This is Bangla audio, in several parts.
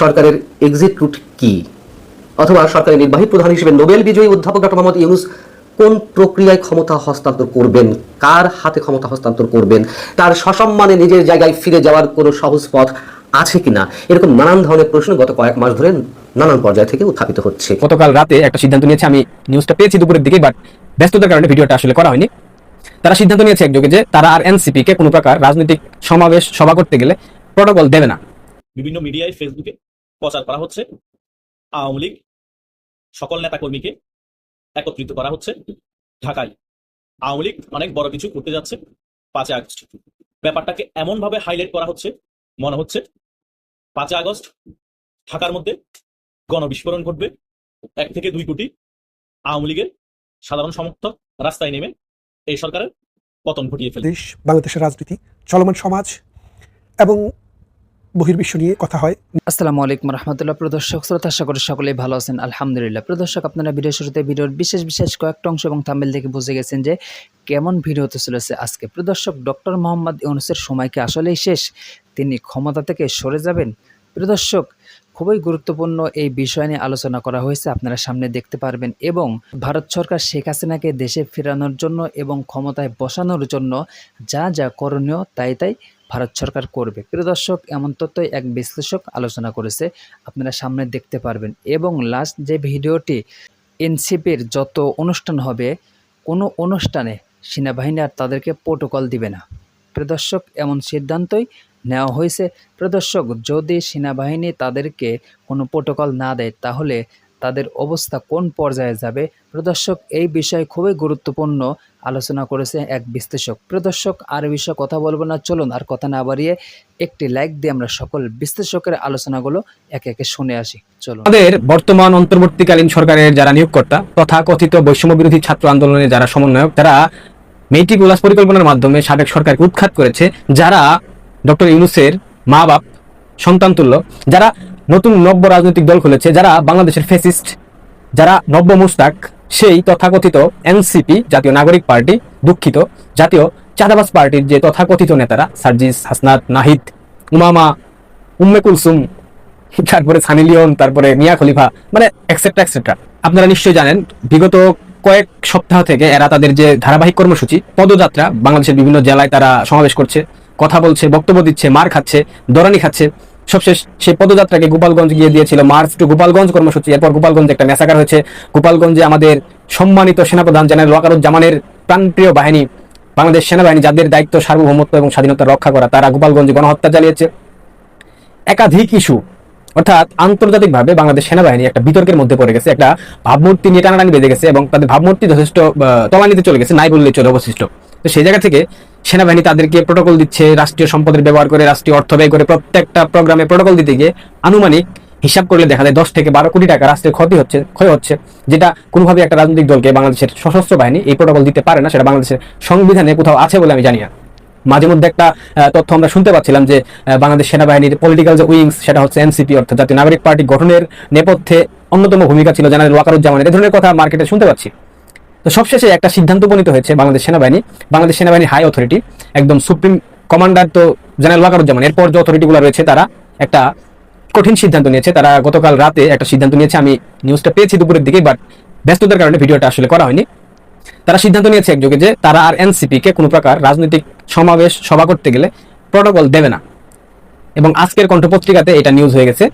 সরকারের এক্সিট রুট কি? অথবা সরকারের নির্বাহী প্রধান হিসেবে নোবেল বিজয়ী অধ্যাপক ডক্টর মোহাম্মদ ইউনুস কোন প্রক্রিয়ায় ক্ষমতা হস্তান্তর করবেন? কার হাতে ক্ষমতা হস্তান্তর করবেন? তার সসম্মানে নিজের জায়গায় ফিরে যাওয়ার কোনো সহজ পথ আছে কিনা? এরকম নানান ধরনের প্রশ্ন গত কয়েক মাস ধরে নানান পর্যায় থেকে উত্থাপিত হচ্ছে। গতকাল রাতে একটা সিদ্ধান্ত নিয়েছে, আমি নিউজটা পেয়েছি দুপুরের দিকে বাট ব্যস্ততার কারণে ভিডিওটা আসলে করা হয়নি। তারা সিদ্ধান্ত নিয়েছে একযোগে যে তারা আর এনসিপি কে কোনো প্রকার রাজনৈতিক সমাবেশ, সভা করতে গেলে প্রোটোকল দেবে না। বিভিন্ন মিডিয়ায় ফেসবুকে প্রচার করা হচ্ছে। আওয়ামী লীগ সকল নেতাকর্মীকে একত্রিত করা হচ্ছে ঢাকায়। আওয়ামী লীগ অনেক বড় কিছু করতে যাচ্ছে পাঁচই আগস্ট। ব্যাপারটাকে এমন ভাবে হাইলাইট করা হচ্ছে, মনে হচ্ছে পাঁচই আগস্ট ঢাকার মধ্যে গণবিস্ফোরণ ঘটবে। এক থেকে দুই কোটি আওয়ামী লীগের সাধারণ সমর্থক রাস্তায় নেমে এই সরকারের পতন ঘটিয়ে ফেলে দেশ, বাংলাদেশের রাজনীতি, চলমান সমাজ এবং বহির্বিশ্ব নিয়ে কথা হয়। আসসালামু আলাইকুম রহমতুল্লাহ। প্রদর্শক শ্রোতা আশা করি সকলেই ভালো আছেন, আলহামদুলিল্লাহ। প্রদর্শক আপনারা ভিডিও শুরুতে ভিডিওর বিশেষ বিশেষ কয়েকটা অংশ এবং থাম্বেল দেখে বুঝে গেছেন যে কেমন ভিডিও হতে চলেছে আজকে। প্রদর্শক ডক্টর মোহাম্মদ ইউনুসের সময় কি আসলেই শেষ? তিনি ক্ষমতা থেকে সরে যাবেন? প্রদর্শক খুবই গুরুত্বপূর্ণ এই বিষয় নিয়ে আলোচনা করা হয়েছে, আপনারা সামনে দেখতে পারবেন এবং ভারত সরকার শেখ হাসিনাকে দেশে ফেরানোর জন্য এবং ক্ষমতায় বসানোর জন্য যা যা করণীয় তাই তাই ভারত সরকার করবে। প্রিয় দর্শক, এমন তথ্যই এক বিশ্লেষক আলোচনা করেছে। আপনারা সামনে দেখতে পারবেন। এবং লাস্ট যে ভিডিওটি, এনসিপির যত অনুষ্ঠান হবে, কোনো অনুষ্ঠানে সেনাবাহিনী আর তাদেরকে প্রোটোকল দিবে না। প্রদর্শক এমন সিদ্ধান্তই নেওয়া হয়েছে। প্রদর্শক যদি সেনাবাহিনী তাদেরকে কোনো প্রোটোকল না দেয়, তাহলে তাদের অবস্থা কোন পর্যায়ে যাবে? প্রদর্শক, এই বিষয়ে খুবই গুরুত্বপূর্ণ আলোচনা করেছে এক বিশ্লেষক। প্রদর্শক, আর বিষয়ে কথা বলব না। চলুন, আর কথা না বাড়িয়ে একটি লাইক দিয়ে আমরা সকল বিশ্লেষকের আলোচনাগুলো একে একে শুনে আসি। চলুন। আমাদের বর্তমান অন্তর্বর্তীকালীন সরকারের যারা নিয়োগকর্তা, তথা কথিত বৈষম্য বিরোধী ছাত্র আন্দোলনের যারা সমন্বয়ক, তারা মেট্রিকুলাস পরিকল্পনার মাধ্যমে সাবেক সরকারকে উৎখাত করেছে, যারা ডক্টর ইউনুসের মা বাপ সন্তান তুল্য, যারা নতুন নব্য রাজনৈতিক দল খুলেছে যারা বাংলাদেশের ফেসিস্ট যারা নব্য মুস্তাক, সেই তথাকথিত এনসিপি, জাতীয় নাগরিক পার্টি, দুঃখিত, জাতীয় চাঁদাবাজ পার্টির যে তথাকথিত নেতারা, সার্জিস, হাসনাত, নাহিদ, উমামা, উম্মে কুলসুম, তারপরে সানি লিওন, তারপরে মিয়া খলিফা মানে এক্সেট্রা এক্সেট্রা আপনারা নিশ্চয়ই জানেন, বিগত কয়েক সপ্তাহ থেকে এরা তাদের যে ধারাবাহিক কর্মসূচি, পদযাত্রা, বাংলাদেশের বিভিন্ন জেলায় তারা সমাবেশ করছে, কথা বলছে, বক্তব্য দিচ্ছে, মার খাচ্ছে দরানি খাচ্ছে। সবশেষ সেই পদযাত্রাকে গোপালগঞ্জ গিয়ে দিয়েছিল মার্চ টু গোপালগঞ্জ কর্মসূচি। এরপর গোপালগঞ্জে একটা মেসাকার হয়েছে। গোপালগঞ্জে আমাদের সম্মানিত সেনাপ্রধান জেনারেল ওয়াকারুজ্জামানের প্রাণপ্রিয় বাহিনী, বাংলাদেশ সেনাবাহিনী, যাদের দায়িত্ব সার্বভৌমত্ব এবং স্বাধীনতা রক্ষা করা, তারা গোপালগঞ্জে গণহত্যা চালিয়েছে একাধিক ইস্যু, অর্থাৎ আন্তর্জাতিকভাবে বাংলাদেশ সেনাবাহিনী একটা বিতর্কের মধ্যে পড়ে গেছে, একটা ভাবমূর্তি নিয়ে টানাটানি বেঁধে গেছে এবং তাদের ভাবমূর্তি যথেষ্ট তলানিতে চলে গেছে, নাই বললেই চলে, অবশিষ্ট। তো সেই জায়গা থেকে সেনাবাহিনী তাদেরকে প্রোটোকল দিচ্ছে, রাষ্ট্রীয় সম্পদের ব্যবহার করে, রাষ্ট্রীয় অর্থ ব্যয় করে প্রত্যেকটা প্রোগ্রামে প্রোটোকল দিতে গিয়ে আনুমানিক হিসাব করলে দেখা যায় দশ থেকে বারো কোটি টাকা রাষ্ট্রের ক্ষতি হচ্ছে, ক্ষয় হচ্ছে, যেটা কোনোভাবে একটা রাজনৈতিক দলকে বাংলাদেশের সশস্ত্র বাহিনী এই প্রোটোকল দিতে পারে না, সেটা বাংলাদেশের সংবিধানে কোথাও আছে বলে আমি জানি না। মাঝে মধ্যে একটা তথ্য আমরা শুনতে পাচ্ছিলাম যে বাংলাদেশ সেনাবাহিনীর পলিটিক্যাল যে উইংস সেটা হচ্ছে এনসিপি অর্থাৎ জাতীয় নাগরিক পার্টি গঠনের নেপথ্যে অন্যতম ভূমিকা ছিল জেনারেল ওয়াকারুজ্জামানের এ ধরনের কথা মার্কেটে শুনতে পাচ্ছি। তো সবশেষে একটা সিদ্ধান্ত উপনীত হয়েছে বাংলাদেশ সেনাবাহিনী। বাংলাদেশ সেনাবাহিনী হাই অথরিটি একদম সুপ্রিম কমান্ডার তো জেনারেল ওয়াকারুজ্জামান এরপর যে অথরিটিগুলো রয়েছে তারা একটা কঠিন সিদ্ধান্ত নিয়েছে। তারা গতকাল রাতে একটা সিদ্ধান্ত নিয়েছে। আমি নিউজটা পেয়েছি দুপুরের দিকে বাট ব্যস্ততার কারণে ভিডিওটা আসলে করা হয়নি। তারা সিদ্ধান্ত নিয়েছে একযোগে যে তারা আর এনসিপি কে কোনো প্রকার রাজনৈতিক সমাবেশ, সভা করতে গেলে প্রোটোকল দেবে না। এবং আজকের কণ্ঠ পত্রিকাতে এটা নিউজ হয়ে গেছে।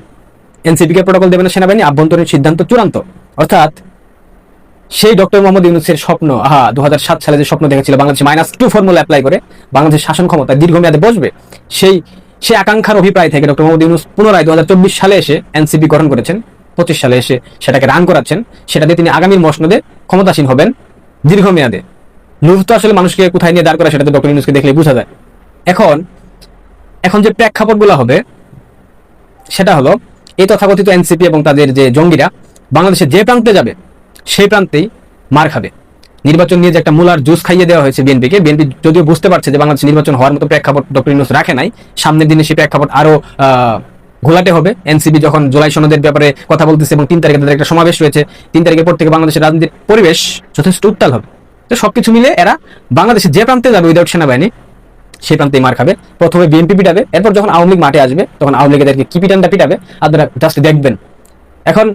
এনসিপি কে প্রোটোকল দেবে না সেনাবাহিনী, আভ্যন্তরীণ সিদ্ধান্ত চূড়ান্ত। অর্থাৎ সেই ডক্টর মোহাম্মদ ইউনুসের স্বপ্ন, আহা দু সালে যে স্বপ্ন দেখেছিল Bangladesh minus two formula apply করে, বাংলাদেশের শাসন ক্ষমতা দীর্ঘমেয়াদে বসবে, সেই সেই আকাঙ্ক্ষার অভিপ্রায় থেকে ডক্টর মোহাম্মদ ইউনুস পুনরায় দুই হাজার চব্বিশ সালে এসে এনসিপি গঠন করেছেন, পঁচিশ সালে এসে সেটাকে রান করাচ্ছেন, সেটাতে তিনি আগামীর মসনদে ক্ষমতাসীন হবেন দীর্ঘমেয়াদে। লুভ তো আসলে মানুষকে কোথায় নিয়ে দাঁড় করা সেটা তো ডক্টর ইউনুসকে দেখলে বোঝা যায়। এখন এখন যে প্রেক্ষাপটগুলো হবে, সেটা হলো, এই তথাকথিত এনসিপি এবং তাদের যে জঙ্গিরা, বাংলাদেশে যে প্রান্তে যাবে সেই প্রান্তেই মার খাবে। নির্বাচন নিয়ে যে একটা মূলার জুস খাইয়ে দেওয়া হয়েছে বিএনপিকে বিএনপি যদিও বুঝতে পারছে যে বাংলাদেশ নির্বাচন হওয়ার মতো প্রেক্ষাপট ডক্টর ইউনুস রাখে নাই সামনের দিনে সেই প্রেক্ষাপট আরও আহ, ঘোলাটে হবে। এনসিপি যখন জুলাই সনদের ব্যাপারে কথা বলতেছে এবং তিন তারিখে তাদের একটা সমাবেশ রয়েছে তিন তারিখের পর থেকে বাংলাদেশের রাজনীতির পরিবেশ যথেষ্ট উত্তাল হবে। তো সবকিছু মিলে এরা বাংলাদেশে যে প্রান্তে যাবে উইদাউট সেনাবাহিনী সেই প্রান্তে মার খাবে। প্রথমে বিএনপি পিটাবে এরপর যখন আওয়ামী লীগ মাঠে আসবে তখন আওয়ামী লীগেদেরকে কি পিটানটা পিটাবে আপনারা জাস্ট দেখবেন। এখন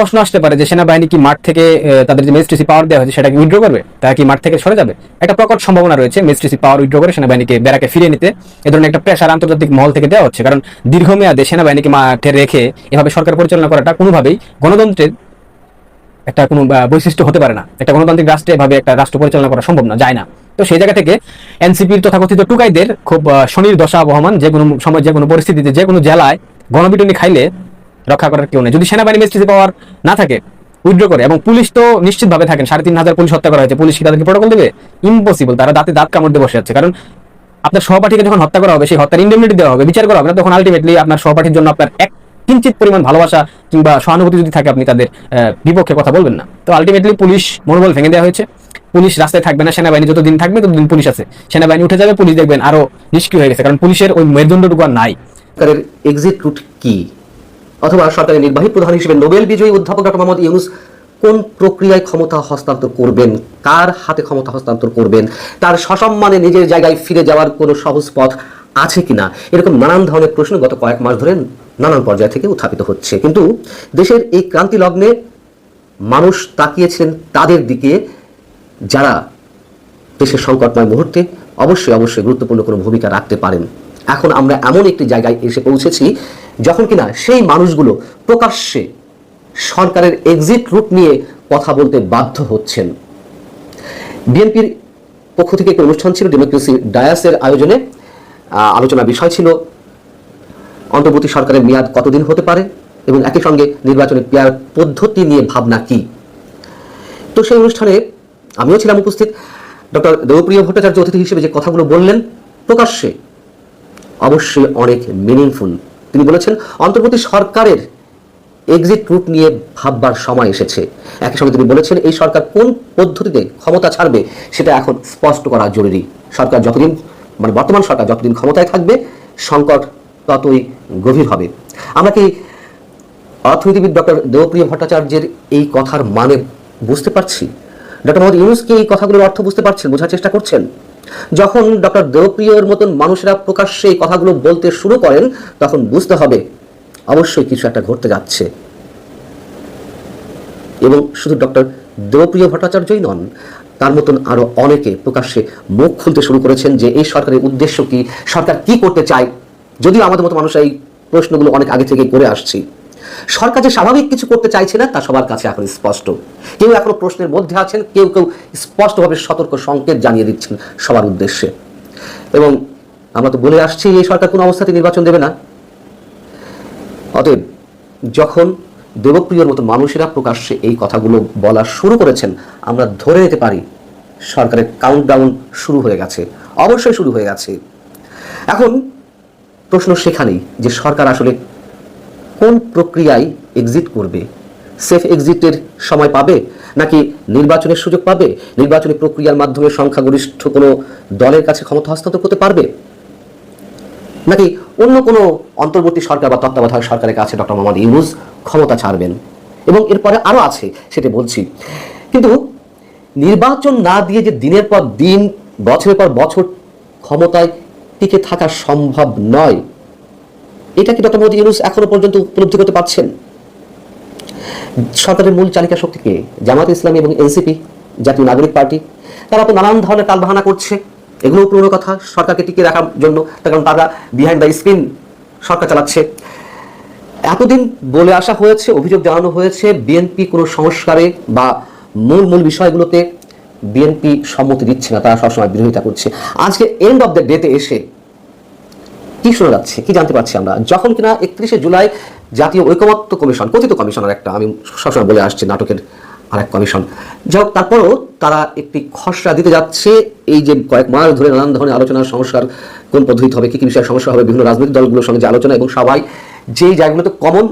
প্রশ্ন আসতে পারে যে সেনাবাহিনী কি মাঠ থেকে তাদের যে ম্যাজিস্ট্রেসি পাওয়ার দেওয়া হয়েছে সেটাকে উইথড্র করবে? তারা কি মাঠ থেকে সরে যাবে? একটা প্রকট সম্ভাবনা রয়েছে ম্যাজিস্ট্রেসি পাওয়ার উইথড্র করে সেনাবাহিনীকে বেড়াকে ফিরিয়ে নিতে। এ ধরনের একটা প্রেশার আন্তর্জাতিক মহল থেকে দেওয়া হচ্ছে। কারণ দীর্ঘমেয়াদে সেনাবাহিনীকে মাঠে রেখে এভাবে সরকার পরিচালনা করাটা কোনোভাবেই গণতন্ত্রের একটা কোনো বৈশিষ্ট্য হতে পারে না। একটা গণতান্ত্রিক রাষ্ট্রে এভাবে একটা রাষ্ট্র পরিচালনা করা সম্ভব না, যায় না। তো সেই জায়গা থেকে এনসিপির তথাকথিত টুকাইদের খুব শনির দশা বহমান যে কোনো সময় যে কোনো পরিস্থিতিতে যে কোনো জেলায় গণপিটুনি খাইলে রক্ষা করার কেউ নেই। যদি সেনাবাহিনী মেস্ট্রিসি পাওয়ার না থাকে, উইথড্র করে, এবং পুলিশ তো নিশ্চিতভাবে থাকেন, সাড়ে তিন হাজার পুলিশ হত্যা করা হয়েছে, পুলিশ কি তাদেরকে প্রোটোকল দেবে? ইম্পসিবল তারা দাঁতে দাঁত কামড় দিয়ে বসে আছে কারণ আপনার সহপাঠীকে যখন হত্যা করা হবে, সেই হত্যার ইন্ডেমনিটি দেওয়া হবে, বিচার করা হবে না তখন আলটিমেটলি আপনার সহপাঠীর জন্য আপনার এক কিঞ্চিত পরিমাণ ভালোবাসা কিংবা সহানুভূতি যদি থাকে, আপনি তাদের বিপক্ষে কথা বলবেন না। তো আলটিমেটলি পুলিশ মনোবল ভেঙে দেওয়া হয়েছে। পুলিশ রাস্তায় থাকবে না, সেনাবাহিনী যতদিন থাকবে, ততদিন পুলিশ আছে। সেনাবাহিনী উঠে যাবে, পুলিশ দেখবেন আরও নিষ্ক্রিয় হয়ে গেছে। কারণ পুলিশের ওই মেরুদণ্ডটুকু আর নাই। এক্সিট রুট কি? অথবা সরকারের নির্বাহী প্রধান হিসেবে নোবেল বিজয়ী অধ্যাপক ডক্টর মোহাম্মদ ইউনুস কোন প্রক্রিয়ায় ক্ষমতা হস্তান্তর করবেন? কার হাতে ক্ষমতা হস্তান্তর করবেন? তার সসম্মানে নিজের জায়গায় ফিরে যাওয়ার কোনো সহজ পথ আছে কিনা? এরকম নানান ধরনের প্রশ্ন গত কয়েক মাস ধরে নানান পর্যায় থেকে উত্থাপিত হচ্ছে। কিন্তু দেশের এই ক্রান্তি লগ্নে মানুষ তাকিয়েছিলেন তাদের দিকে যারা দেশের সংকটময় মুহূর্তে অবশ্যই অবশ্যই গুরুত্বপূর্ণ কোনো ভূমিকা রাখতে পারেন। এখন আমরা এমন একটি জায়গায় এসে পৌঁছেছি যখন কিনা সেই মানুষগুলো প্রকাশ্যে সরকারের এক্সিট রুট নিয়ে কথা বলতে বাধ্য হচ্ছেন। বিএনপির পক্ষ থেকে একটি অনুষ্ঠান ছিল ডেমোক্রেসি ডায়াসের আয়োজনে। আহ, আলোচনার বিষয় ছিল অন্তর্বর্তী সরকারের মেয়াদ কতদিন হতে পারে এবং একই সঙ্গে নির্বাচনের পেয়ার পদ্ধতি নিয়ে ভাবনা কি? তো সেই অনুষ্ঠানে আমিও ছিলাম উপস্থিত। ডক্টর দেবপ্রিয় ভট্টাচার্য অতিথি হিসেবে যে কথাগুলো বললেন প্রকাশ্যে অবশ্যই অনেক মিনিংফুল তিনি বলেছেন, অন্তর্বর্তী সরকারের এক্সিট রুট নিয়ে ভাববার সময় এসেছে। একই সঙ্গে তিনি বলেছেন, এই সরকার কোন পদ্ধতিতে ক্ষমতা ছাড়বে সেটা এখন স্পষ্ট করা জরুরি। সরকার যতদিন মানে বর্তমান সরকার যতদিন ক্ষমতায় থাকবে, সংকট ততই গভীর হবে। আমরা কি অর্থনীতিবিদ ডক্টর দেবপ্রিয় ভট্টাচার্যের এই কথার মানে বুঝতে পারছি? ডক্টর মোহাম্মদ ইউনুস কি এই কথাগুলোর অর্থ বুঝতে পারছেন, বোঝার চেষ্টা করছেন? যখন ডক্টর দেবপ্রিয়র মতন মানুষেরা প্রকাশ্যে এই কথাগুলো বলতে শুরু করেন, তখন বুঝতে হবে অবশ্যই কিছু একটা ঘটতে যাচ্ছে। এবং শুধু ডক্টর দেবপ্রিয় ভট্টাচার্যই নন, তার মতন আরও অনেকে প্রকাশ্যে মুখ খুলতে শুরু করেছেন যে এই সরকারের উদ্দেশ্য কি, সরকার কি করতে চায়। যদিও আমাদের মতো মানুষ এই প্রশ্নগুলো অনেক আগে থেকে করে আসছি। সরকার যে স্বাভাবিক কিছু করতে চাইছে না, তা সবার কাছে এখন স্পষ্ট। কেউ এখনও প্রশ্নের মধ্যে আছেন, কেউ কেউ স্পষ্টভাবে সতর্ক সংকেত জানিয়ে দিচ্ছেন সবার উদ্দেশ্যে। এবং আমরা তো বলে আসছি, এই সরকার কোনো অবস্থাতে নির্বাচন দেবে না। অতএব যখন দেবপ্রিয়র মতো মানুষেরা প্রকাশ্যে এই কথাগুলো বলা শুরু করেছেন, আমরা ধরে নিতে পারি সরকারের কাউন্টডাউন শুরু হয়ে গেছে, অবশ্যই শুরু হয়ে গেছে। এখন প্রশ্ন সেখানেই যে সরকার আসলে কোন প্রক্রিয়ায় এক্সিট করবে? সেফ এক্সিটের সময় পাবে? নাকি নির্বাচনের সুযোগ পাবে? নির্বাচনী প্রক্রিয়ার মাধ্যমে সংখ্যাগরিষ্ঠ কোনো দলের কাছে ক্ষমতা হস্তান্তর করতে পারবে? নাকি অন্য কোনো অন্তর্বর্তী সরকার বা তত্ত্বাবধায়ক সরকারের কাছে ডক্টর মোহাম্মদ ইউনুস ক্ষমতা ছাড়বেন? এবং এরপরে আরও আছে, সেটা বলছি। কিন্তু নির্বাচন না দিয়ে যে দিনের পর দিন, বছরের পর বছর ক্ষমতায় টিকে থাকা সম্ভব নয় এটা কি ডক্টর মোহাম্মদ ইউনুস এখনও পর্যন্ত উপলব্ধি করতে পারছেন? সরকারের মূল চালিকা শক্তিকে জামাত ইসলামী এবং এনসিপি, জাতীয় নাগরিক পার্টি, তারা তো নানান ধরনের টালবাহানা করছে। এগুলো পুরনো কথা, সরকারকে টিকিয়ে রাখার জন্য কারণ তারা বিহাইন্ড দ্য স্ক্রিন সরকার চালাচ্ছে। এতদিন বলে আসা হয়েছে, অভিযোগ জানানো হয়েছে বিএনপি কোনো সংস্কারে বা মূল মূল বিষয়গুলোতে বিএনপি সম্মতি দিচ্ছে না, তারা সবসময় বিরোধিতা করছে। আজকে এন্ড অফ দ্য ডেতে এসে কি শোনা যাচ্ছে কি জানতে পারছি আমরা? যখন কিনা একত্রিশে জুলাই জাতীয় ঐকমত্য কমিশন, কথিত কমিশনের একটা, আমি সবসময় বলে আসছি নাটকের আরেক কমিশন। যাই হোক, তারপরও তারা একটি খসড়া দিতে যাচ্ছে। এই যে কয়েক মাস ধরে নানান ধরনের আলোচনা, সংস্কার, কোন পদ্ধতি হবে, কি কি বিষয়ে সমস্যা হবে, বিভিন্ন রাজনৈতিক দলগুলোর সঙ্গে যে আলোচনা এবং সবাই যেই জায়গাগুলোতে কমন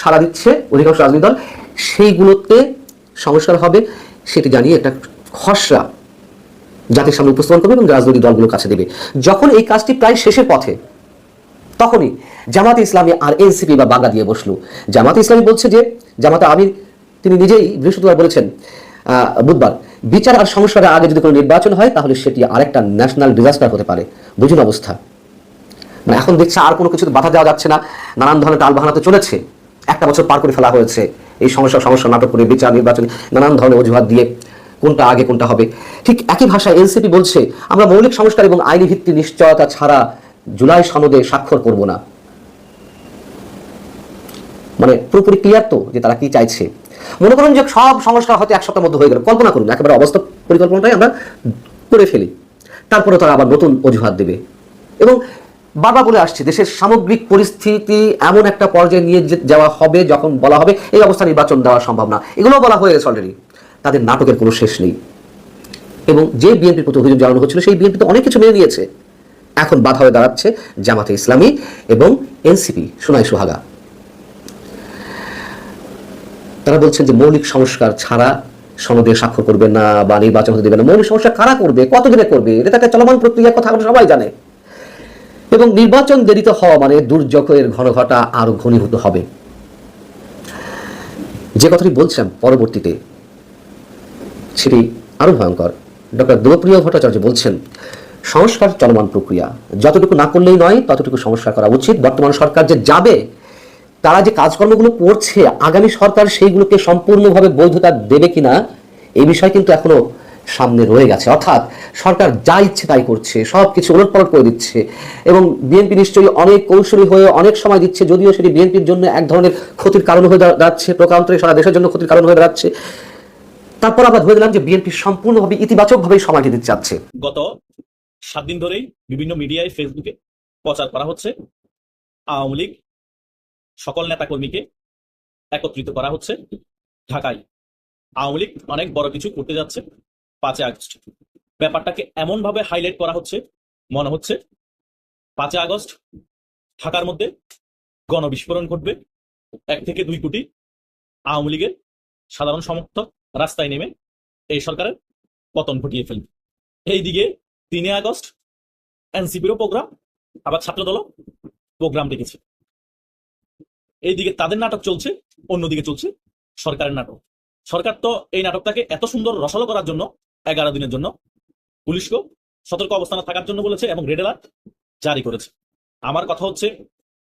সারা দিচ্ছে, অধিকাংশ রাজনৈতিক দল, সেইগুলোতে সংস্কার হবে, সেটি জানিয়ে একটা খসড়া জাতির সামনে উপস্থাপন করবে এবং রাজনৈতিক দলগুলোর কাছে দেবে। যখন এই কাজটি প্রায় শেষের পথে তখনই জামাতে ইসলামী আর এনসিপি বা বাগা দিয়ে বসল। জামাতে ইসলামী বলছে যে, জামাতে আমির, তিনি নিজেই বৃহস্পতিবার বলেছেন বুধবার, বিচার আর সংস্কারের আগে যদি কোনো নির্বাচন হয়, তাহলে সেটি আরেকটা ন্যাশনাল ডিজাস্টার হতে পারে। বুঝুন অবস্থা। মানে এখন দেখছে আর কোনো কিছুতে বাধা দেওয়া যাচ্ছে না। নানান ধরনের টাল বাহানাতে চলেছে। একটা বছর পার করে ফেলা হয়েছে। এই সমস্যা সমস্যা নাটক করে বিচার, নির্বাচন, নানান ধরনের অজুহাত দিয়ে কোনটা আগে, কোনটা হবে। ঠিক একই ভাষায় এনসিপি বলছে, আমরা মৌলিক সংস্কার এবং আইনি ভিত্তি নিশ্চয়তা ছাড়া জুলাই সনদে স্বাক্ষর করব না। মানে পুরোপুরি ক্লিয়ার তো যে তারা কি চাইছে। মনে করুন যে সব সংস্কার হয়তো এক সপ্তাহের মধ্যে হয়ে গেল, কল্পনা করুন, একেবারে অবস্থা পরিকল্পনাটাই আমরা করে ফেলি। তারপরে তারা আবার নতুন অজুহাত দেবে। এবং বারবার বলে আসছে, দেশের সামগ্রিক পরিস্থিতি এমন একটা পর্যায়ে নিয়ে যাওয়া হবে, যখন বলা হবে, এই অবস্থা নির্বাচন দেওয়া সম্ভব না। এগুলো বলা হয়ে গেছে অলরেডি তাদের নাটকের কোনো শেষ নেই। এবং যে বিএনপির প্রতি অভিযোগ জানানো হচ্ছিল, সেই বিএনপি তো অনেক কিছু মেনে নিয়েছে। এখন বাধা হয়ে দাঁড়াচ্ছে জামাতে ইসলামী এবং এনসিপি। সোনাই সোহাগা। তারা বলছেন যে মৌলিক সংস্কার ছাড়া সনদে স্বাক্ষর করবে না বা নির্বাচন হতে দেবে না। মৌলিক সংস্কার কারা করবে? কতদিনে করবে? এটা একটা চলমান প্রক্রিয়ার কথা আমরা সবাই জানে। এবং নির্বাচন দেরিতে হওয়া মানে দুর্যোগের ঘন ঘটা আরও ঘনীভূত হবে। যে কথাটি বলছেন পরবর্তীতে, সেটি আরও ভয়ঙ্কর। ডক্টর দেবপ্রিয় ভট্টাচার্য বলছেন সংস্কার চলমান প্রক্রিয়া। যতটুকু না করলেই নয়, ততটুকু সংস্কার করা উচিত। বর্তমান সরকার যে যাবে, তারা যে কাজকর্মগুলো করছে, আগামী সরকার সেইগুলোকে সম্পূর্ণভাবে বৈধতা দেবে কিনা, এই বিষয় কিন্তু এখনও সামনে রয়ে গেছে। অর্থাৎ সরকার যা ইচ্ছে তাই করছে সব কিছু ওলটপালট করে দিচ্ছে এবং বিএনপি নিশ্চয়ই অনেক কৌশলী হয়ে অনেক সময় দিচ্ছে, যদিও সেটি বিএনপির জন্য এক ধরনের ক্ষতির কারণ হয়ে দাঁড়া- দাঁড়াচ্ছে প্রকারান্তরে সারা দেশের জন্য ক্ষতির কারণ হয়ে দাঁড়াচ্ছে। তারপর আবার ধরে দিলাম যে বিএনপি সম্পূর্ণভাবে ইতিবাচকভাবেই সময়টি দিতে চাচ্ছে। গত সাত দিন ধরেই বিভিন্ন মিডিয়ায় ফেসবুকে প্রচার করা হচ্ছে। আওয়ামী লীগ সকল নেতাকর্মীকে একত্রিত করা হচ্ছে। ঢাকায় আওয়ামী লীগ অনেক বড় কিছু করতে যাচ্ছে পাঁচই আগস্ট। ব্যাপারটাকে এমন ভাবে হাইলাইট করা হচ্ছে, মনে হচ্ছে পাঁচই আগস্ট ঢাকার মধ্যে গণবিস্ফোরণ ঘটবে। এক থেকে দুই কোটি আওয়ামী লীগের সাধারণ সমর্থক রাস্তায় নেমে এই সরকারের পতন ঘটিয়ে ফেলবে। এইদিকে তিনে আগস্ট, এনসিপিরও প্রোগ্রাম, আবার ছাত্রদলও প্রোগ্রাম রেখেছে এইদিকে তাদের নাটক চলছে, অন্যদিকে চলছে সরকারের নাটক। সরকার তো এই নাটকটাকে এত সুন্দর রসালো করার জন্য, এগারো দিনের জন্য পুলিশকেও সতর্ক অবস্থানে থাকার জন্য বলেছে এবং রেড অ্যালার্ট জারি করেছে। আমার কথা হচ্ছে,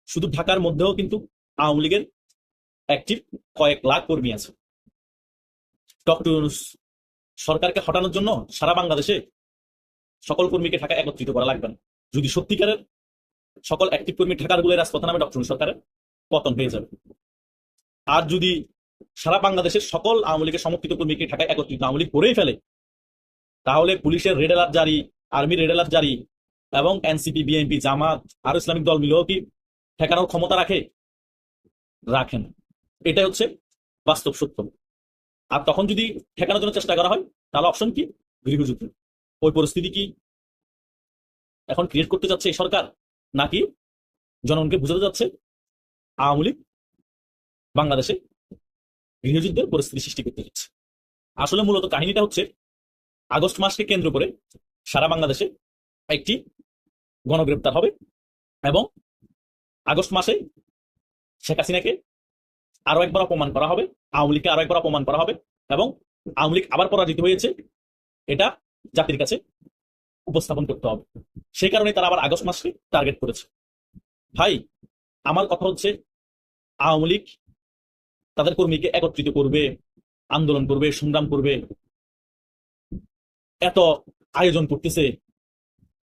শুধু ঢাকার মধ্যেও কিন্তু আওয়ামী লীগের অ্যাক্টিভ কয়েক লাখ কর্মী আছে। ডক্টর সরকারকে হটানোর জন্য সারা বাংলাদেশে সকল কর্মীকে ঢাকা একত্রিত করা লাগবে না। যদি সত্যিকারের সকল অ্যাক্টিভ কর্মী ঢাকারগুলো রাজপথে নামে ডক্টর সরকারের, পতন হয়ে যাবে। আর যদি সারা বাংলাদেশের সকল আওয়ামী লীগের সমর্থিত কর্মীকে ঢাকায় একত্রিত আওয়ামী লীগ করেই ফেলে, তাহলে পুলিশের রেড অ্যালার্ট জারি আর্মির রেড অ্যালার্ট জারি এবং এনসিপি বিএনপি জামাত আর ইসলামিক দল মিলেও কি ঠেকানোর ক্ষমতা রাখে? রাখেন এটাই হচ্ছে বাস্তব সত্য। আর তখন যদি ঠেকানোর জন্য চেষ্টা করা হয়, তাহলে অপশন কি? গৃহযুদ্ধ। ওই পরিস্থিতি কি এখন ক্রিয়েট করতে যাচ্ছে এই সরকার? নাকি জনগণকে বুঝাতে যাচ্ছে আওয়ামী লীগ বাংলাদেশে গৃহযুদ্ধের পরিস্থিতি সৃষ্টি করতে যাচ্ছে? আসলে মূলত কাহিনীটা হচ্ছে আগস্ট মাসকে কেন্দ্র করে সারা বাংলাদেশে একটি গণগ্রেপ্তার হবে এবং আগস্ট মাসে শেখ হাসিনাকে আরও একবার অপমান করা হবে, আওয়ামী লীগকে আরও একবার অপমান করা হবে এবং আওয়ামী লীগ আবার পরাজিত হয়েছে। এটা জাতির কাছে উপস্থাপন করতে হবে। সেই কারণে তারা আবার আগস্ট মাসকে টার্গেট করেছে। ভাই, আমার কথা হচ্ছে আওয়ামী লীগ তাদের কর্মীকে একত্রিত করবে, আন্দোলন করবে, সংগ্রাম করবে। এত আয়োজন করতেছে।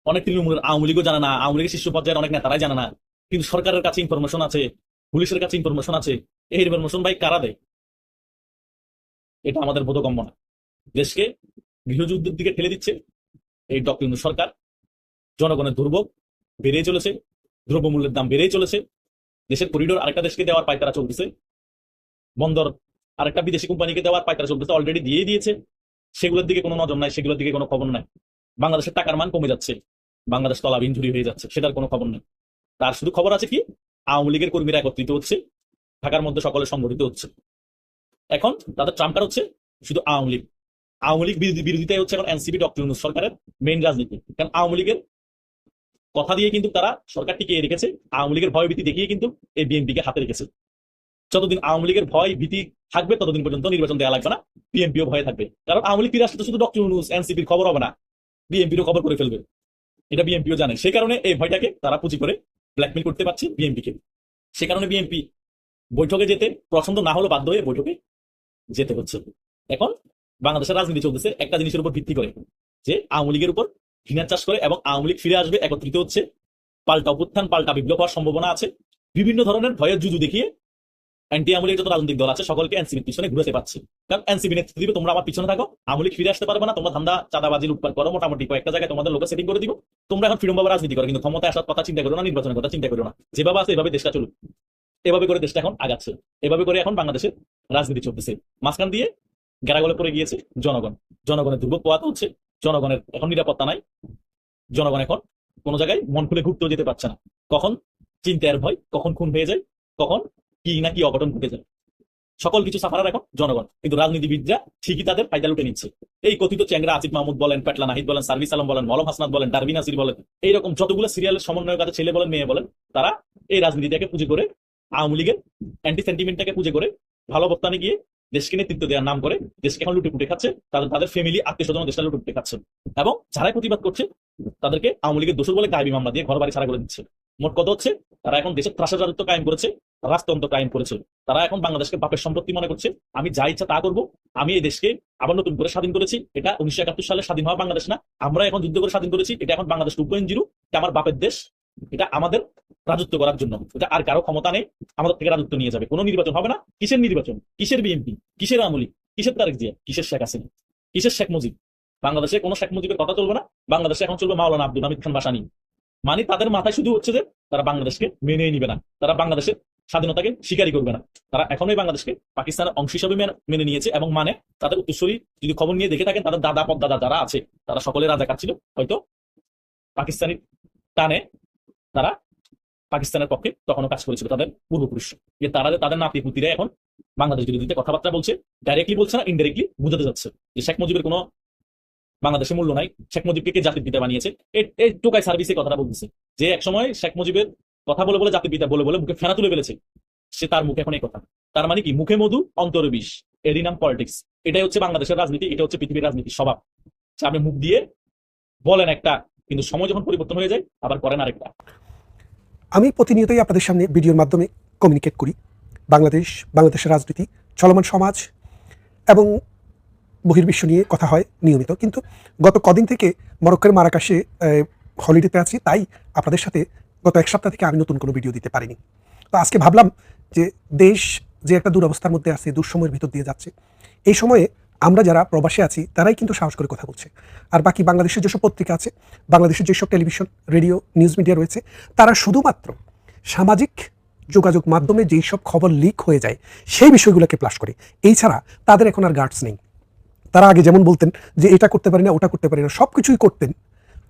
অনেক তৃণমূলের আওয়ামী লীগও জানে না, আওয়ামী লীগের শীর্ষ পর্যায়ের অনেক নেতারাই জানে না। কিন্তু সরকারের কাছে ইনফরমেশন আছে, পুলিশের কাছে ইনফরমেশন আছে। এই ইনফরমেশন ভাই কারা দেয়? এটা আমাদের বোধগম্য না। দেশকে গৃহযুদ্ধের দিকে ঠেলে দিচ্ছে এই ডক্টর ইউনূস সরকার। জনগণের দুর্ভোগ বেড়েই চলেছে, দ্রব্যমূল্যের দাম বেড়েই চলেছে। দেশের করিডোর আরেকটা দেশকে দেওয়ার পায়তারা চলতেছে। বন্দর আরেকটা বিদেশি কোম্পানিকে দেওয়ার পায়তারা চলতেছে অলরেডি দিয়ে দিয়েছে। সেগুলোর দিকে কোনো নজর নাই, সেগুলোর দিকে কোনো খবর নাই। বাংলাদেশের টাকার মান কমে যাচ্ছে, বাংলাদেশ তলাব ইঞ্জুরি হয়ে যাচ্ছে, সেটার কোনো খবর নেই। তার শুধু খবর আছে কি? আওয়ামী লীগের কর্মীরা একত্রিত হচ্ছে, ঢাকার মধ্যে সকলে সংগঠিত হচ্ছে। এখন তাদের ট্রাম্পকার হচ্ছে শুধু আওয়ামী লীগ। আওয়ামী লীগ বিরোধিতাই হচ্ছে এখন এনসিপি, ডক্টর সরকারের মেইন রাজনীতি। কারণ আওয়ামী লীগের কথা দিয়ে কিন্তু তারা সরকার টিকিয়ে রেখেছে, আওয়ামী লীগের ভয়ভীতি দেখিয়ে কিন্তু এই বিএনপিকে হাতে রেখেছে। যতদিন আওয়ামী লীগের ভয় ভীতি থাকবে, ততদিন পর্যন্ত নির্বাচন দেওয়া লাগবে না, বিএনপিও ভয়ে থাকবে। কারণ আওয়ামী লীগ ফিরে আসলে শুধু ডক্টর ইউনুস, এনসিপির খবর হবে না, বিএনপিরও খবর করে ফেলবে। এটা বিএনপিও জানে। সেই কারণে এই ভয়টাকে তারা পুঁজি করে ব্ল্যাকমেল করতে পারছে বিএনপিকে। সে কারণে বিএনপি বৈঠকে যেতে পছন্দ না হলেও বাধ্য হয়ে বৈঠকে যেতে হচ্ছে। এখন বাংলাদেশের রাজনীতি চলতেছে, একটা জিনিসের উপর ভিত্তি করে যে আওয়ামী লীগের উপর ঘৃণার চাষ করে এবং আওয়ামী লীগ ফিরে আসবে, একত্রিত হচ্ছে, পাল্টা অভ্যুত্থান, পাল্টা বিপ্লব হওয়ার সম্ভাবনা আছে, বিভিন্ন ধরনের ভয়ের জুজু দেখিয়ে অ্যান্টি আওয়ামী লীগের যত রাজনৈতিক দল আছে, সকলকে এনসিপির পিছনে ঘুরেতে পারছে কারণ এনসিপি নেতৃত্ব দিবে, তোমরা আমার পিছনে থাকো, আওয়ামী লীগ ফিরে আসতে পারবে না, তোমরা ধান্দা, চাঁদাবাজি, লুটপাট করো, মোটামুটি কয়েকটা জায়গায় তোমাদের লোকে সেটিং করে দিব, তোমরা এখন ফ্রিডম রাজনীতি করো, কিন্তু ক্ষমতা আসার কথা চিন্তা করো না, নির্বাচনের কথা চিন্তা করো না। যেভাবে আছে, এভাবে দেশটা চলুক। এভাবে করে দেশটা এখন আগাচ্ছে। এভাবে করে এখন বাংলাদেশের রাজনীতি চলতেছে। মাঝখান দিয়ে গেরাগলে পড়ে গিয়েছে, জনগণ। জনগণের দুর্ভোগ পোয়াতে হচ্ছে, জনগণের এখন নিরাপত্তা নাই, জনগণ এখন কোনো জায়গায় মন খুলে ঘুরতেও যেতে পারছে না। কখন চিন্তার ভয়, কখন খুন হয়ে যায়, কখন কি না কি অঘটন ঘটে যায়। সকল কিছু সাফারার এখন জনগণ। কিন্তু রাজনীতিবিদরা ঠিকই তাদের ফায়দা লুটে নিচ্ছে। এই কথিত চ্যাংরা আসিফ মাহমুদ বলেন, পেটলা নাহিদ বলেন সার্ভিস আলম বলেন, মলম হাসনাদ বলেন, ডারবিন আসির বলেন, এইরকম যতগুলো সিরিয়ালের সমন্বয়ের কাছে ছেলে বলেন, মেয়ে বলেন, তারা এই রাজনীতিটাকে পুজো করে, আওয়ামী লীগের অ্যান্টি সেন্টিমেন্টটাকে পুঁজি করে, ভালো বক্তানে গিয়ে দেশকে নেতৃত্ব দেওয়ার নাম করে দেশকে এখন লুটে পুটে খাচ্ছে, তাদের তাদের ফ্যামিলি আত্মীয় স্বজন দেশটা লুটে পুটে খাচ্ছে। এবং যারাই প্রতিবাদ করছে, তাদেরকে আওয়ামী লীগের দোষর বলে গায়েবী মামলা দিয়ে ঘর বাড়ি ছাড়া করে দিচ্ছে। মোট কথা হচ্ছে, তারা এখন দেশের ত্রাসের রাজত্ব কায়েম করেছে, রাজতন্ত্র কায়েম করেছে। তারা এখন বাংলাদেশকে বাপের সম্পত্তি মনে করছে। আমি যা ইচ্ছা তা করব, আমি এই দেশকে আবার নতুন করে স্বাধীন করেছি। এটা উনিশশো একাত্তর সালে স্বাধীন হওয়া বাংলাদেশ না। আমরা এখন যুদ্ধ করে স্বাধীন করেছি। এটা এখন বাংলাদেশ টু পয়েন্ট জিরো, এটা আমার বাপের দেশ। এটা আমাদের রাজত্ব করার জন্য। এটা আর কারও ক্ষমতা নেই, আমাদের থেকে রাজত্ব নিয়ে যাবে। কোনো নির্বাচন হবে না। কিসের নির্বাচন? কিসের বিএনপি? কিসের আমলি কিসের তারেক জিয়া? কিসের শেখ হাসিনা? কিসের শেখ মুজিব? বাংলাদেশে কোনো শেখ মুজিবের কথা চলবে না। বাংলাদেশে এখন চলবে মাওলানা আব্দুল হামিদ খান বাসানি। মানে তাদের মাথায় শুধু হচ্ছে যে তারা বাংলাদেশকে মেনে নিবে না। তারা বাংলাদেশের স্বাধীনতাকে স্বীকারই করবে না। তারা এখনোই বাংলাদেশকে পাকিস্তানের অংশ হিসাবে মেনে- নিয়েছে এবং মানে তাদের উত্তরসূরি যদি খবর নিয়ে দেখে থাকেন, তাদের দাদা পদ্দাদা যারা আছে, তারা সকলে রাজা ছিল। হয়তো পাকিস্তানি টানে তারা পাকিস্তানের পক্ষে তখনও কাজ করেছিল তাদের পূর্বপুরুষ। যে তারা তাদের নাতি পুতিরা এখন বাংলাদেশ বিরোধীতে কথাবার্তা বলছে ডাইরেক্টলি বলছে না ইনডাইরেক্টলি বুঝাতে যাচ্ছে যে শেখ মুজিবের কোনো বাংলাদেশে মূল্য নাই। শেখ মুজিবকে কে জাতির পিতা বানিয়েছে? এই- টোকাই সার্ভিসে কথাটা বলতেছে যে একসময় শেখ মুজিবের কথা বলে বলে জাতির পিতা বলে বলে মুখে ফেনা তুলে ফেলেছে। সে তার মুখে এখন এই কথা। তার মানে কি? মুখে মধু, অন্তরে বিষ। এরই নাম পলিটিক্স এটাই হচ্ছে বাংলাদেশের রাজনীতি, এটা হচ্ছে পৃথিবীর রাজনীতি স্বভাব। আপনি মুখ দিয়ে বলেন একটা, কিন্তু সময় যখন পরিবর্তন হয়ে যায়, আবার করেন আরেকটা। আমি প্রতিনিয়তই আপনাদের সামনে ভিডিওর মাধ্যমে কমিউনিকেট করি। বাংলাদেশ, বাংলাদেশের রাজনীতি, চলমান সমাজ এবং বহির্বিশ্ব নিয়ে কথা হয় নিয়মিত। কিন্তু গত কদিন থেকে মরক্কোর মারাকাশে হলিডেতে আছি, তাই আপনাদের সাথে গত এক সপ্তাহ থেকে আমি নতুন কোনো ভিডিও দিতে পারিনি। তো আজকে ভাবলাম যে দেশ যে একটা দুরবস্থার মধ্যে আছে, দুঃসময়ের ভিতর দিয়ে যাচ্ছে, এই সময়ে আমরা যারা প্রবাসে আছি, তারাই কিন্তু সাহস করে কথা বলছে। আর বাকি বাংলাদেশের যেসব পত্রিকা আছে, বাংলাদেশের যেসব টেলিভিশন, রেডিও, নিউজ মিডিয়া রয়েছে, তারা শুধুমাত্র সামাজিক যোগাযোগ মাধ্যমে যেই সব খবর লিক হয়ে যায়, সেই বিষয়গুলোকে প্লাস করে। এই ছাড়া তাদের এখন আর গার্ডস নেই। তারা আগে যেমন বলতেন যে এটা করতে পারি না, ওটা করতে পারি না, সব কিছুই করতেন,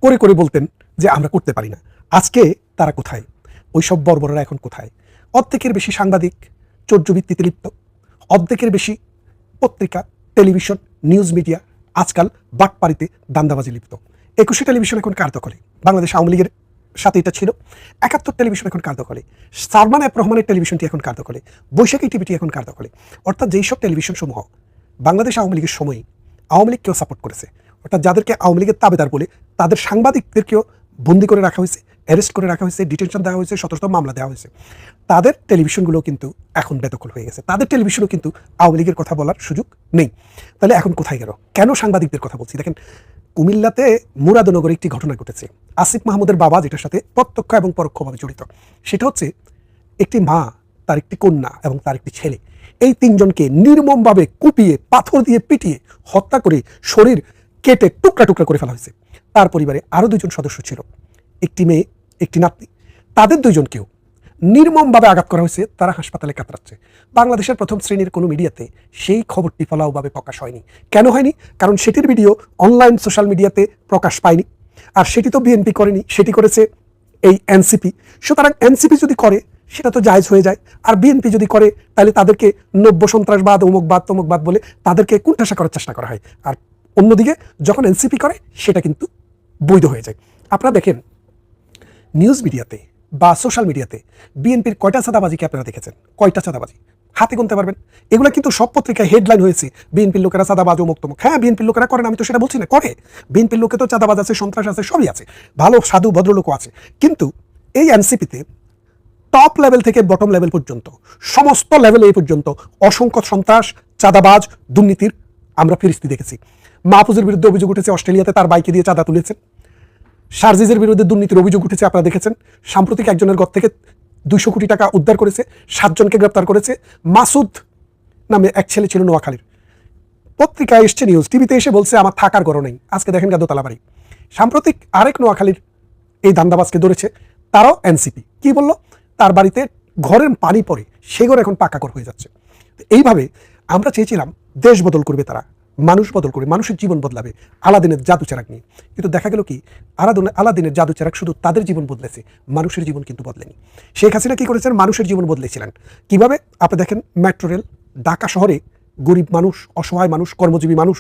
করে করে বলতেন যে আমরা করতে পারি না। আজকে তারা কোথায়? ওই সব বর্বররা এখন কোথায়? অর্ধেকের বেশি সাংবাদিক, চর্যবৃত্তিতে লিপ্ত। অর্ধেকের বেশি পত্রিকা টেলিভিশন নিউজ মিডিয়া আজকাল বাটপাড়িতে দান্দাবাজি লিপ্ত। একুশে টেলিভিশন এখন কার দখলে বাংলাদেশ আওয়ামী লীগের সাথে এটা ছিল। একাত্তর টেলিভিশন এখন কার দখলে সালমান অ্যাপ রহমানের টেলিভিশনটি এখন কার দখলে বৈশাখী টিভিটি এখন কার দখলে অর্থাৎ যেই সব টেলিভিশন সমূহ, বাংলাদেশ আওয়ামী লীগের সময় আওয়ামী লীগকেও সাপোর্ট করেছে। অর্থাৎ যাদেরকে আওয়ামী লীগের তাবেদার বলে তাদের সাংবাদিকদেরকেও বন্দি করে রাখা হয়েছে। অ্যারেস্ট করে রাখা হয়েছে, ডিটেনশন দেওয়া হয়েছে, সতর্ক মামলা দেওয়া হয়েছে। তাদের টেলিভিশনগুলো কিন্তু এখন বেদখল হয়ে গেছে। তাদের টেলিভিশনও কিন্তু আওয়ামী লীগের কথা বলার সুযোগ নেই। তাহলে এখন কোথায় গেল? কেন সাংবাদিকদের কথা বলছি? দেখেন, কুমিল্লাতে মুরাদনগরে একটি ঘটনা ঘটেছে। আসিফ মাহমুদের বাবা, যেটার সাথে প্রত্যক্ষ এবং পরোক্ষভাবে জড়িত, সেটা হচ্ছে একটি মা, তার একটি কন্যা এবং তার একটি ছেলে। এই তিনজনকে নির্মমভাবে কুপিয়ে, পাথর দিয়ে পিটিয়ে হত্যা করে শরীর কেটে টুকরা টুকরা করে ফেলা হয়েছে। তার পরিবারে আরও দুজন সদস্য ছিল। একটি মেয়ে, একটি নাতনি। তাদের দুইজনকেও নির্মমভাবে আঘাত করা হয়েছে, তারা হাসপাতালে কাতরাচ্ছে। বাংলাদেশের প্রথম শ্রেণির কোনো মিডিয়াতে সেই খবরটি ফলাওভাবে প্রকাশ হয়নি। কেন হয়নি? কারণ সেটির ভিডিও অনলাইন সোশ্যাল মিডিয়াতে প্রকাশ পায়নি। আর সেটি তো বিএনপি করেনি, সেটি করেছে এই এনসিপি। সুতরাং এনসিপি যদি করে, সেটা তো জায়জ হয়ে যায়। আর বিএনপি যদি করে, তাহলে তাদেরকে নব্য সন্ত্রাসবাদ, অমুকবাদ, তমুকবাদ বলে তাদেরকে কুণ্ঠাসা করার চেষ্টা করা হয়। আর অন্যদিকে, যখন এনসিপি করে, সেটা কিন্তু বৈধ হয়ে যায়। আপনারা দেখেন নিউজ মিডিয়াতে বা সোশ্যাল মিডিয়াতে বিএনপির কয়টা চাঁদাবাজিকে আপনারা দেখেছেন? কয়টা চাঁদাবাজি? হাতে গুনতে পারবেন। এগুলো কিন্তু সব পত্রিকায় হেডলাইন হয়েছে, বিএনপির লোকেরা চাঁদাবাজ ও মুক্তমুখ। হ্যাঁ বিএনপির লোকেরা করেন আমি তো সেটা বলছি না, করে। বিএনপির লোকে তো চাঁদাবাজ আছে, সন্ত্রাস আছে, সবই আছে। ভালো, সাধু, ভদ্রলোকও আছে। কিন্তু এই এনসিপিতে টপ লেভেল থেকে বটম লেভেল পর্যন্ত, সমস্ত লেভেলে এই পর্যন্ত অসংখ্য সন্ত্রাস, চাঁদাবাজ, দুর্নীতির আমরা ফিরিস্তি দেখেছি। মাহফুজের বিরুদ্ধে অভিযোগ উঠেছে, অস্ট্রেলিয়াতে তার বাইকে দিয়ে চাঁদা তুলেছেন শারজিজের বিরুদ্ধে দুর্নীতির অভিযোগ উঠেছে, আপনারা দেখেছেন। সাম্প্রতিক একজনের ঘর থেকে দুইশো কোটি টাকা উদ্ধার করেছে, সাতজনকে গ্রেপ্তার করেছে। মাসুদ নামে এক ছেলে ছিল নোয়াখালীর। পত্রিকায় এসছে নিউজ টিভিতে এসে বলছে, আমার থাকার ঘর নেই। আজকে দেখেন গাদোতলা বাড়ি। সাম্প্রতিক আরেক নোয়াখালীর এই দান্দাবাজকে ধরেছে, তারাও এনসিপি। কি বলল? তার বাড়িতে ঘরের পানি পড়ে, সে ঘর এখন পাকা ঘর হয়ে যাচ্ছে। এইভাবে আমরা চেয়েছিলাম, দেশ বদল করবে তারা। মানুষ বদল করে, মানুষের জীবন বদলাবে। আলাদিনের জাদু চেরাক নিয়ে কিন্তু দেখা গেল কি আলাদিন আলাদিনের জাদু চেরাক শুধু তাদের জীবন বদলেছে, মানুষের জীবন কিন্তু বদলেনি। শেখ হাসিনা কি করেছেন? মানুষের জীবন বদলেছিলেন। কীভাবে? আপনি দেখেন, মেট্রো রেল, ঢাকা শহরে গরিব মানুষ, অসহায় মানুষ, কর্মজীবী মানুষ,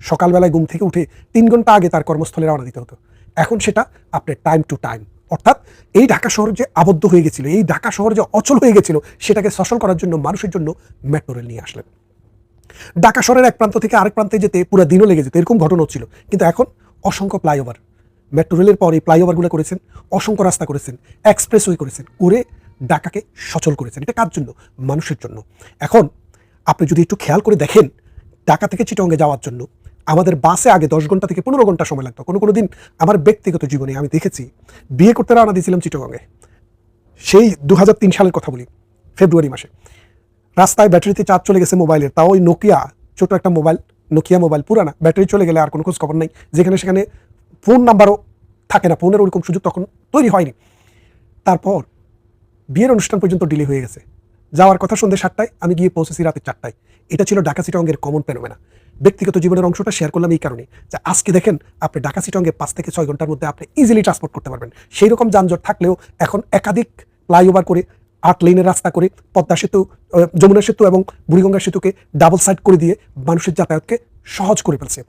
সকালবেলায় ঘুম থেকে উঠে তিন ঘণ্টা আগে তার কর্মস্থলে রওনা দিতে হতো। এখন সেটা আপনার টাইম টু টাইম অর্থাৎ এই ঢাকা শহর যে আবদ্ধ হয়ে গেছিল, এই ঢাকা শহর যে অচল হয়ে গেছিল, সেটাকে সচল করার জন্য, মানুষের জন্য মেট্রো রেল নিয়ে আসলেন। ঢাকা শহরের এক প্রান্ত থেকে আরেক প্রান্তে যেতে পুরো দিনও লেগে যেত, এরকম ঘটনা হচ্ছিল। কিন্তু এখন অসংখ্য ফ্লাইওভার, মেট্রো রেলের পর এই ফ্লাইওভারগুলো করেছেন, অসংখ্য রাস্তা করেছেন, এক্সপ্রেসওয়ে করেছেন, করে ঢাকাকে সচল করেছেন। এটা কার জন্য? মানুষের জন্য। এখন আপনি যদি একটু খেয়াল করে দেখেন, ঢাকা থেকে চিটঙ্গে যাওয়ার জন্য আমাদের বাসে আগে দশ ঘণ্টা থেকে পনেরো ঘণ্টা সময় লাগতো। কোনো কোনো দিন আমার ব্যক্তিগত জীবনে আমি দেখেছি, বিয়ে করতে রওনা দিয়েছিলাম চিটগঙ্গে। সেই দু হাজার তিন সালের কথা বলি, ফেব্রুয়ারি মাসে। রাস্তায় ব্যাটারিতে চার্জ চলে গেছে মোবাইলের তাও ওই নোকিয়া ছোট একটা মোবাইল নোকিয়া মোবাইল পুরানা। ব্যাটারি চলে গেলে আর কোনো খোঁজ খবর নেই। যেখানে সেখানে ফোন নাম্বারও থাকে না ফোনের ওরকম সুযোগ তখন তৈরি হয়নি। তারপর বিয়ের অনুষ্ঠান পর্যন্ত ডিলে হয়ে গেছে। যাওয়ার কথা সন্ধ্যে সাতটায়, আমি গিয়ে পৌঁছেছি রাতে চারটায়। এটা ছিল ঢাকা সিটঙ্গের কমন ফেনোমেনা ব্যক্তিগত জীবনের অংশটা শেয়ার করলাম এই কারণে। যে আজকে দেখেন, আপনি ঢাকা সিটঙ্গে পাঁচ থেকে ছয় ঘণ্টার মধ্যে আপনি ইজিলি ট্রান্সপোর্ট করতে পারবেন। সেই রকম যানজট থাকলেও এখন একাধিক ফ্লাইওভার করে আট লেনের রাস্তা করে পদ্মা সেতু যমুনা সেতু এবং বুড়িগঙ্গা সেতুকে ডাবল সাইড করে দিয়ে মানুষের যাতায়াতকে সহজ করে ফেলছে।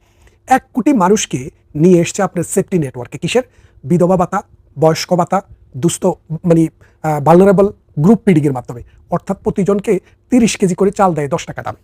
এক কোটি মানুষকে নিয়ে এসছে আপনার সেফটি নেটওয়ার্কে কিসের? বিধবা ভাতা, বয়স্ক ভাতা, দুস্থ মানে ভালনারেবল গ্রুপ পিডিংয়ের মাধ্যমে। অর্থাৎ প্রতিজনকে তিরিশ কেজি করে চাল দেয় দশ টাকা দামে।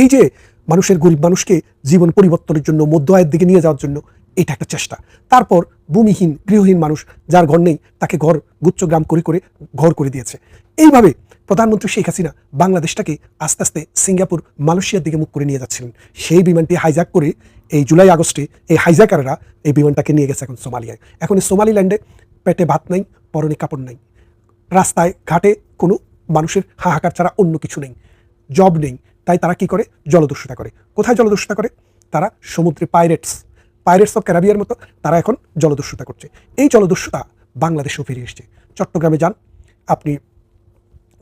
এই যে মানুষের গরিব মানুষকে জীবন পরিবর্তনের জন্য মধ্য আয়ের দিকে নিয়ে যাওয়ার জন্য এটা একটা চেষ্টা। তারপর ভূমিহীন, গৃহহীন মানুষ যার ঘর নেই, তাকে ঘর, গুচ্ছগ্রাম করে করে ঘর করে দিয়েছে। এইভাবে প্রধানমন্ত্রী শেখ হাসিনা বাংলাদেশটাকে আস্তে আস্তে সিঙ্গাপুর, মালয়েশিয়ার দিকে মুখ করে নিয়ে যাচ্ছিলেন। সেই বিমানটি হাইজ্যাক করে এই জুলাই আগস্টে এই হাইজ্যাকাররা এই বিমানটাকে নিয়ে গেছে এখন সোমালিয়ায়। এখন এই সোমালিল্যান্ডে পেটে ভাত নাই, পরনে কাপড় নাই। রাস্তায়, ঘাটে কোনো মানুষের হাহাকার ছাড়া অন্য কিছু নেই। জব নেই। তাই তারা কি করে? জলদস্যুতা করে। কোথায় জলদস্যুতা করে? তারা সমুদ্রে পাইরেটস পাইরেটস অফ ক্যারাবিয়ার মতো তারা এখন জলদস্যুতা করছে। এই জলদস্যুতা বাংলাদেশেও ফিরে এসছে। চট্টগ্রামে যান, আপনি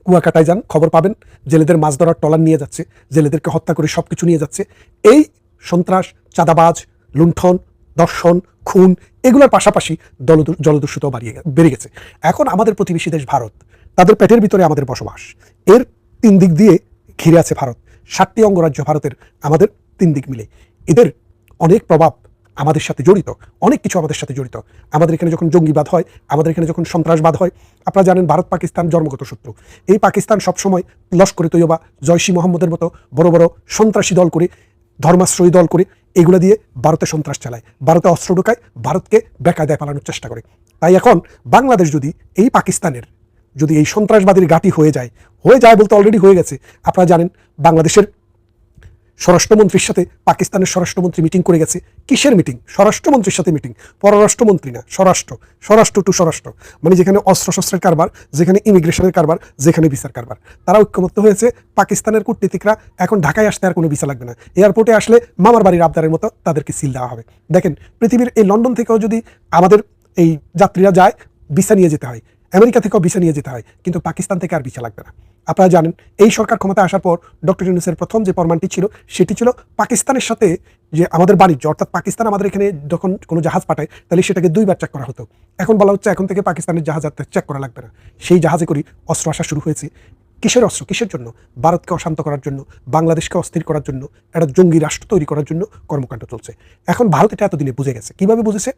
কুয়াকাটায় যান, খবর পাবেন, জেলেদের মাছ ধরার টলার নিয়ে যাচ্ছে, জেলেদেরকে হত্যা করে সব কিছু নিয়ে যাচ্ছে। এই সন্ত্রাস, চাঁদাবাজ, লুণ্ঠন, দর্শন, খুন, এগুলোর পাশাপাশি দলদু- জলদস্যুতাও বাড়িয়ে বেড়ে গেছে। এখন আমাদের প্রতিবেশী দেশ ভারত, তাদের পেটের ভিতরে আমাদের বসবাস। এর তিন দিক দিয়ে ঘিরে আছে ভারত। সাতটি অঙ্গরাজ্য ভারতের আমাদের তিন দিক মিলে। এদের অনেক প্রভাব আমাদের সাথে জড়িত, অনেক কিছু আমাদের সাথে জড়িত। আমাদের এখানে যখন জঙ্গিবাদ হয়, আমাদের এখানে যখন সন্ত্রাসবাদ হয়, আপনারা জানেন ভারত পাকিস্তান জন্মগত শত্রু। এই পাকিস্তান সবসময় লস্করে তৈয়বা জয়সি মোহাম্মদের মতো বড় বড় সন্ত্রাসী দল করে, ধর্মাশ্রয়ী দল করে, এগুলো দিয়ে ভারতে সন্ত্রাস চালায়। ভারতে অস্ত্র ঢোকায়, ভারতকে বেকায়দায় পালানোর চেষ্টা করে। তাই এখন বাংলাদেশ যদি এই পাকিস্তানের, যদি এই সন্ত্রাসবাদীর ঘাঁটি হয়ে যায় হয়ে যায় বলতে অলরেডি হয়ে গেছে। আপনারা জানেন বাংলাদেশের স্বরাষ্ট্রমন্ত্রীর সাথে পাকিস্তানের স্বরাষ্ট্রমন্ত্রী মিটিং করে গেছে। কিসের মিটিং? স্বরাষ্ট্রমন্ত্রীর সাথে মিটিং। পররাষ্ট্রমন্ত্রী না, স্বরাষ্ট্র। স্বরাষ্ট্র টু স্বরাষ্ট্র। মানে যেখানে অস্ত্রশস্ত্রের কারবার, যেখানে ইমিগ্রেশনের কারবার, যেখানে ভিসার কারবার। তারা ঐক্যমত্য হয়েছে। পাকিস্তানের কূটনীতিকরা এখন ঢাকায় আসতে আর কোনো ভিসা লাগবে না। এয়ারপোর্টে আসলে মামার বাড়ির আবদারের মতো তাদেরকে সিল দেওয়া হবে। দেখেন, পৃথিবীর এই লন্ডন থেকেও যদি আমাদের এই যাত্রীরা যায়, ভিসা নিয়ে যেতে হয়। আমেরিকা থেকেও ভিসা নিয়ে যেতে হয়। কিন্তু পাকিস্তান থেকে আর ভিসা লাগবে না। আপনারা জানেন, এই সরকার ক্ষমতা আসার পর ডক্টর ইউনুসের প্রথম যে ফরমানটি ছিল, সেটি ছিল পাকিস্তানের সাথে যে আমাদের বাণিজ্য, অর্থাৎ পাকিস্তান আমাদের এখানে যখন কোনো জাহাজ পাঠায়, তাহলে সেটাকে দুইবার চেক করা হতো। এখন বলা হচ্ছে এখন থেকে পাকিস্তানের জাহাজ আর চেক করা লাগবে না। সেই জাহাজে করি অস্ত্র আসা শুরু হয়েছে। কিসের অস্ত্র? কিসের জন্য? ভারতকে অশান্ত করার জন্য, বাংলাদেশকে অস্থির করার জন্য, একটা জঙ্গি রাষ্ট্র তৈরি করার জন্য কর্মকাণ্ড চলছে। এখন ভারত এটা এতদিনে বুঝে গেছে। কীভাবে বুঝেছে?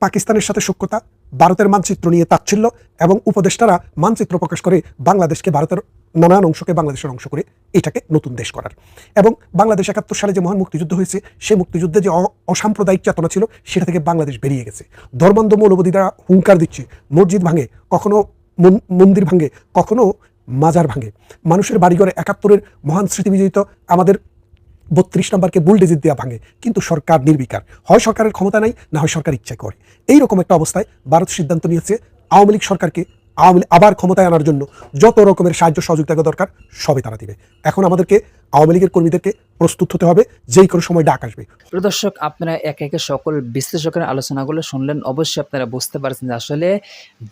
পাকিস্তানের সাথে সূক্ষ্মতা, ভারতের মানচিত্র নিয়ে তাচ্ছিল্য এবং উপদেষ্টারা মানচিত্র প্রকাশ করে বাংলাদেশকে ভারতের নানান অংশকে বাংলাদেশের অংশ করে এটাকে নতুন দেশ করার। এবং বাংলাদেশ একাত্তর সালে যে মহান মুক্তিযুদ্ধ হয়েছে, সেই মুক্তিযুদ্ধে যে অসাম্প্রদায়িক চেতনা ছিল, সেটা থেকে বাংলাদেশ বেরিয়ে গেছে। ধর্মান্ধ মৌলবাদীরা হুঙ্কার দিচ্ছে, মসজিদ ভাঙে, কখনো মন- মন্দির ভাঙে, কখনো মাজার ভাঙে। মানুষের বাড়িঘরে একাত্তরের মহান স্মৃতি বিজড়িত আমাদের বত্রিশ নম্বরকে বুলডেজিট দেওয়া ভাঙে, কিন্তু সরকার নির্বিকার। হয় সরকারের ক্ষমতা নাই, না হয় সরকার ইচ্ছা করে। এইরকম একটা অবস্থায় ভারত সিদ্ধান্ত নিয়েছে, আওয়ামী লীগ সরকারকে আওয়ামী আবার ক্ষমতায় আনার জন্য যত রকমের সাহায্য সহযোগিতা দরকার সবে তারা দিবে। এখন আমাদেরকে, আওয়ামী লীগের কর্মীদেরকে প্রস্তুত হতে হবে, যেই কোনো সময় ডাক আসবে। দর্শক, আপনারা একে একে সকল বিশ্লেষকের আলোচনাগুলো শুনলেন। অবশ্যই আপনারা বুঝতে পারছেন যে আসলে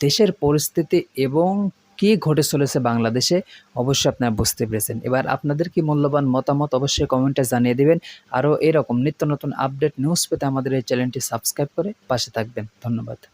দেশের পরিস্থিতি এবং কি ঘটে চলেছে বাংলাদেশে, অবশ্যই আপনারা বুঝতে পেরেছেন। এবার আপনাদের কি মূল্যবান মতামত অবশ্যই কমেন্টে জানিয়ে দেবেন। আরও এরকম নিত্য নতুন আপডেট নিউজ পেতে আমাদের এই চ্যানেলটি সাবস্ক্রাইব করে পাশে থাকবেন। ধন্যবাদ।